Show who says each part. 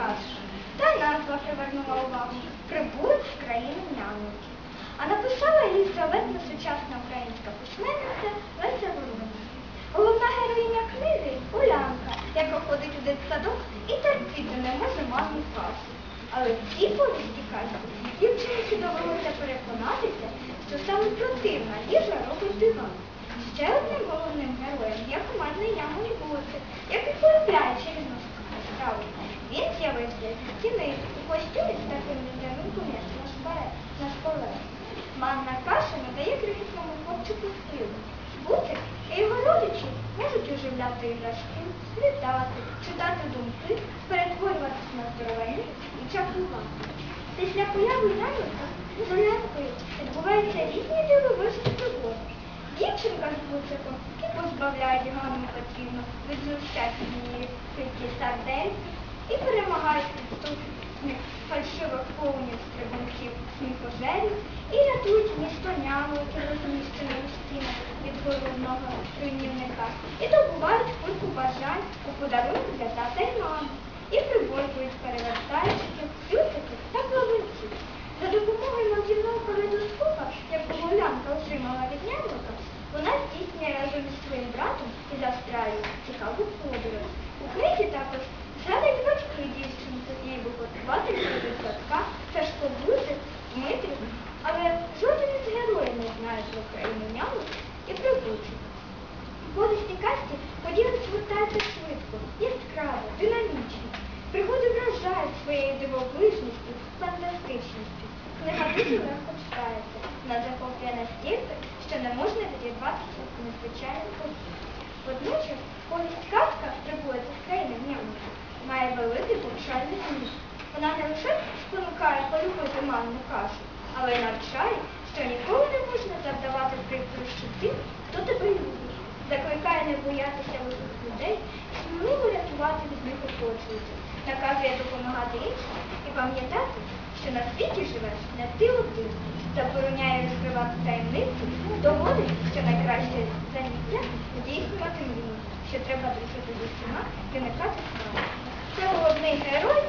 Speaker 1: кашу, та назва привернула увагу прибули в країну нянуки. А написала її заветна сучасна українська письменниця Леся Ворона. Головна героїня книги Улянка, яка ходить у дитсадок і терпіти не може мамі класу. Але в цій повісті казки дівчинці довелося переконатися, що саме противна їжа робить дива. Ще одним головним героєм є командний яму і вулиці, який полюбляє через нас справу. Він з'явився з стіни у костюмі з таким львяним помістом на шпале- на шпале. Манна каша надає кривітному хлопчику силу. Бутик і його родичі можуть оживляти іграшки, літати, читати думки, перетворюватися на здоровенні і чаклувати. Після появи наймита з Олянкою відбуваються різні дивовижні пригоди. Дівчинка з бутиком і позбавляє Ганну Петрівну від знущань її сардель і перемагають фальшивих повнів стрибунків сміхожерів і рятують місто розміщене у стінах від головного руйнівника, і добувають кульку бажань у подарунок для тата й мами, і приборкують перевертайчиків, ютиків та плавунців. За допомогою мандрівного калейдоскопа, якого Лянка отримала від нямлика, вона здійснює разом але жоден із героїв не знає про країну нямок і прибучу. Повісті касті події звертаються швидко, яскраво, динамічно. Пригоди вражають своєю дивовижністю, фантастичністю. Книга дуже легко читається. Вона захоплює настільки, що не можна відірватися від незвичайних подій. Водночас повість казка прибулиця з країни Німеччини має великий повчальний зміст. Вона не лише спонукає полюбити манну кашу, але навчає, що ніколи не можна завдавати прикрощі тим, хто тебе любить, закликає не боятися великих людей, сміливо рятувати від них оточуючих, наказує допомагати іншим і пам'ятати, що на світі живеш не ти один, забороняє розкривати таємниці, доводить, що найкраще заняття здійснювати мрії, що треба дружити з усіма і уникати справи. Це головний герой